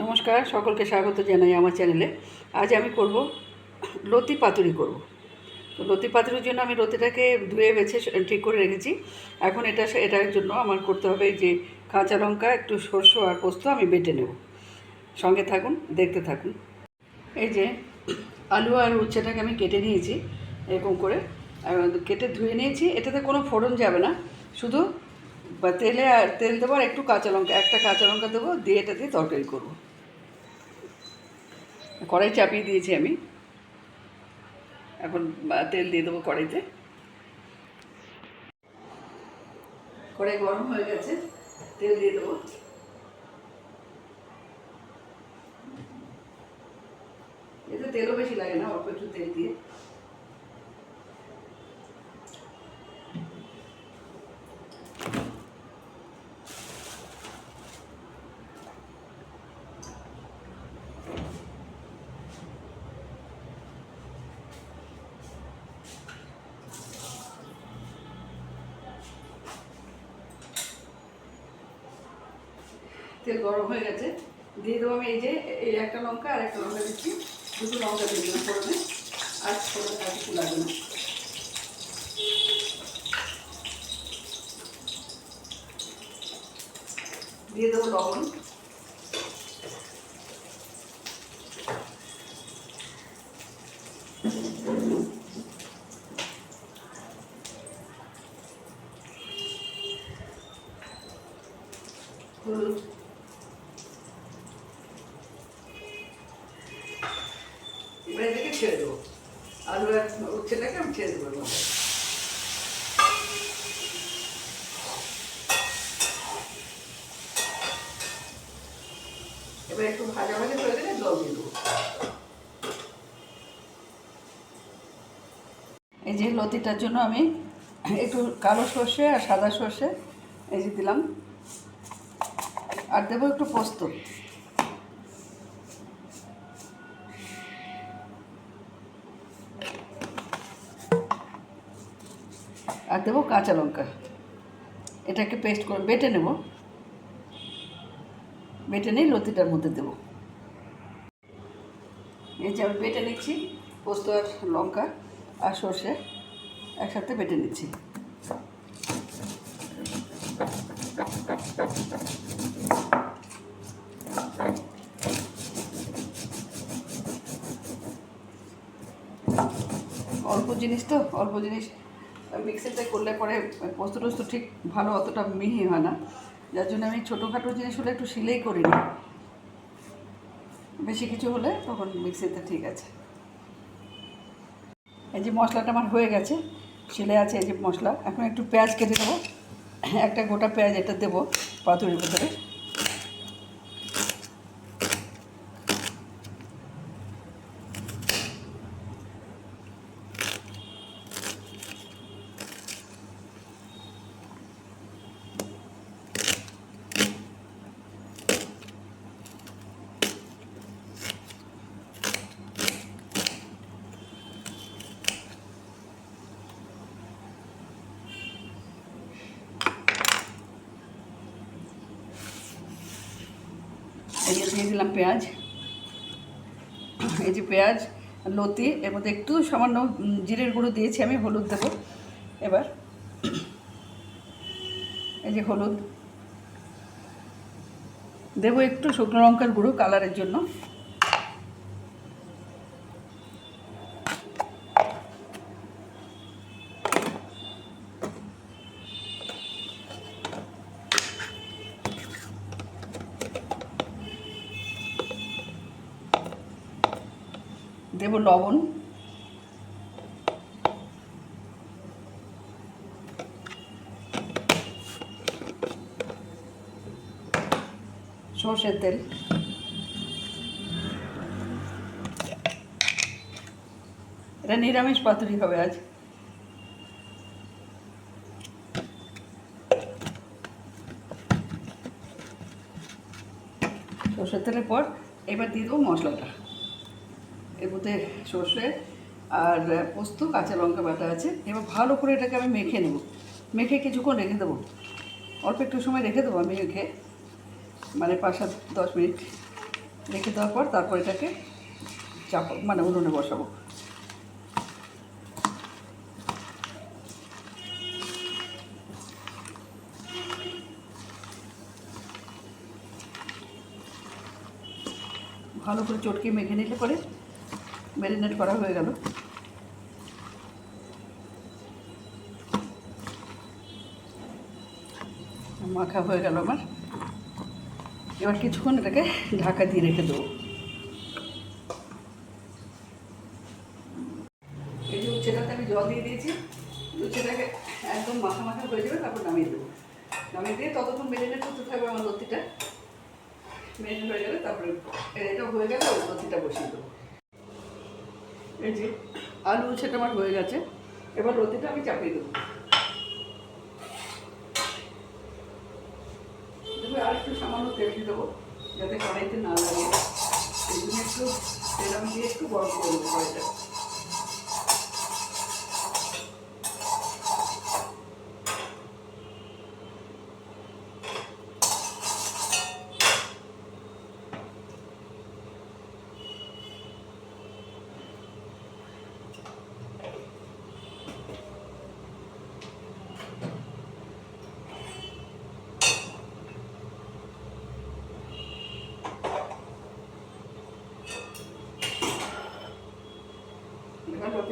নমস্কার, সকলকে স্বাগত জানাই আমার চ্যানেলে। আজ আমি করব লতি পাতুরি করব। তো লতি পাতুরির জন্য আমি লতিটাকে ধুয়ে বেছে ঠিক করে রেখেছি। এখন এটা এটার জন্য আমার করতে হবে যে কাঁচা লঙ্কা, একটু সরষে আর পোস্ত আমি বেটে নেব। সঙ্গে থাকুন, দেখতে থাকুন। এই যে আলু আর উচ্ছেটাকে আমি কেটে নিয়েছি এরকম করে। কেটে ধুয়ে নিয়েছি, এটাতে কোনো ফোড়ন যাবে না। শুধু বা তেলে আর তেল দেবো আর একটু কাঁচা লঙ্কা, একটা কাঁচা লঙ্কা দেবো, দিয়ে এটা দিয়ে তরকারি করব। কড়াই চাপিয়ে দিয়েছি আমি। এখন তেল দিয়ে দেবো কড়াইতে। কড়াই গরম হয়ে গেছে, তেল দিয়ে দেবো। এতে তেলও বেশি লাগে না, অল্প একটু তেল দিয়ে। তেল গরম হয়ে গেছে। দিয়ে দেবো আমি এই যে, এই একটা লঙ্কা আর একটা লঙ্কা দিচ্ছি। দুটো লঙ্কা দিয়ে দিলাম ফোড়নে। আর ফোড়নে কিছু লাগবে না। দিয়ে দেবো লবণ। হলুদ এবার এটাকে ছেড়ে দেবো। আলু আর উচ্ছেটাকে আমি ছেড়ে দেবো এর এবার একটু ভাজা ভাজা করে দিলে জল দিয়ে দেবো। এই যে লতিটার জন্য আমি একটু কালো সর্ষে আর সাদা সর্ষে এই যে দিলাম। আর দেবো একটু পোস্ত। আর দেবো কাঁচা লঙ্কা। এটাকে পেস্ট করে বেটে নেব। বেটে নিয়ে লতিটার মধ্যে দেবো। এই যে আমি বেটে নিচ্ছি পোস্ত আর লঙ্কা আর সর্ষে একসাথে বেটে নিচ্ছি। অল্প জিনিস তো, অল্প জিনিস মিক্সিতে করলে পরে পোস্ত টোস্ত ঠিক ভালো অতটা মিহি হয় না। যার জন্য আমি ছোটোখাটো জিনিস হলে একটু সিলেই করি না। বেশি কিছু হলে তখন মিক্সিতে ঠিক আছে। এই যে মশলাটা আমার হয়ে গেছে শিলে আছে এই যে মশলা। এখন একটু পেঁয়াজ কেটে দেবো একটা গোটা পেঁয়াজ এটা দেবো পাতুরির ভিতরে। এই দিয়ে দিলাম পেঁয়াজ। এই যে পেঁয়াজ, লতি, এর মধ্যে একটু সামান্য জিরের গুঁড়ো দিয়েছি আমি, হলুদ দেবো। এবার এই যে হলুদ, দেবো একটু শুকনো লঙ্কার গুঁড়ো কালারের জন্য। দেবো লবণ। সর্ষের তেল। এটা নিরামিষ পাতুরি হবে আজ। সর্ষের তেলের পর এবার দিয়ে দেবো মশলাটা। এর মধ্যে সর্ষে আর পোস্ত, কাঁচা লঙ্কা বাটা আছে। এবার ভালো করে এটাকে আমি মেখে নেব। মেখে কিছুক্ষণ রেখে দেবো। অল্প একটু সময় রেখে দেবো আমি মেখে। মানে পাঁচ সাত দশ মিনিট রেখে দেওয়ার পর তারপর এটাকে চাপ মানে উনুনে বসাবো। ভালো করে চটকে মেখে নিলে পরে ম্যারিনেট করা হয়ে গেল। মাখা হয়ে গেল আমার। এবার কিছুক্ষণ এটাকে ঢাকা দিয়ে রেখে দেবো। এই যে উচ্ছেটাতে আমি জল দিয়ে দিয়েছি। উচ্ছেটাকে একদম মাখা মাখা হয়ে যাবে, তারপর নামিয়ে দেবো। নামিয়ে দিয়ে ততক্ষণ মেরিনেট করতে থাকবে আমার লতিটা মেরিনেট হয়ে গেলে তারপরে এটা হয়ে গেলে লতিটা বসিয়ে দেবো। এই যে আলু উচ্ছেটা আমার হয়ে গেছে। এবার রোদিটা আমি চাপিয়ে দেবো। আর একটু সামান্য তেল দেবো, যাতে কড়াইতে না লাগে। এই জন্য একটু তেল আমি দিয়ে একটু গরম করে দেবো কড়াইটা।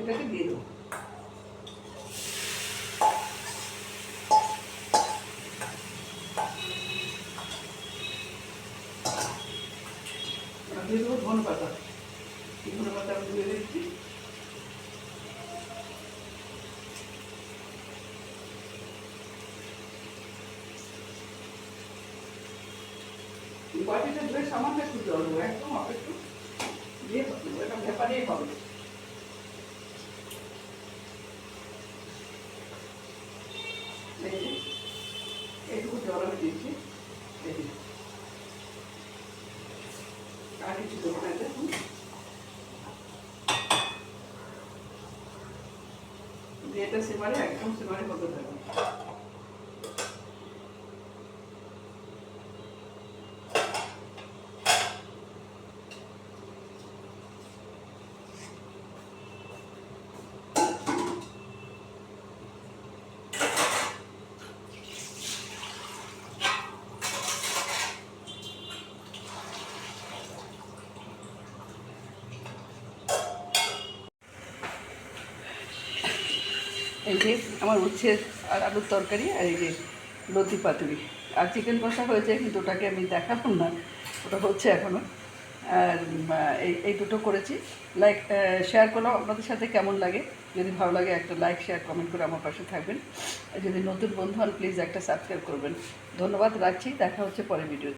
লতিটাকে দিয়ে দেবো। আমি ধরে সামান্য একটু জল একদম অল্প একটু। দিয়ে এটা ভেপারেই হবে এই যে, এইটুকু জল আমি আর কিছু করতে। দিয়ে এটা সেবারে একদম সেবারে কত থাকবে এই যে আমার উচ্ছে আর আলুর তরকারি আর এই যে লতি পাতুরি। আর চিকেন কষা হয়েছে কিন্তু ওটাকে আমি দেখালাম না, ওটা হচ্ছে এখনও আর এই এই দুটো করেছি। লাইক শেয়ার করলাম আপনাদের সাথে কেমন লাগে। যদি ভালো লাগে একটা লাইক শেয়ার কমেন্ট করে আমার পাশে থাকবেন। যদি নতুন বন্ধু হন প্লিজ একটা সাবস্ক্রাইব করবেন। ধন্যবাদ, রাখছি। দেখা হচ্ছে পরে ভিডিও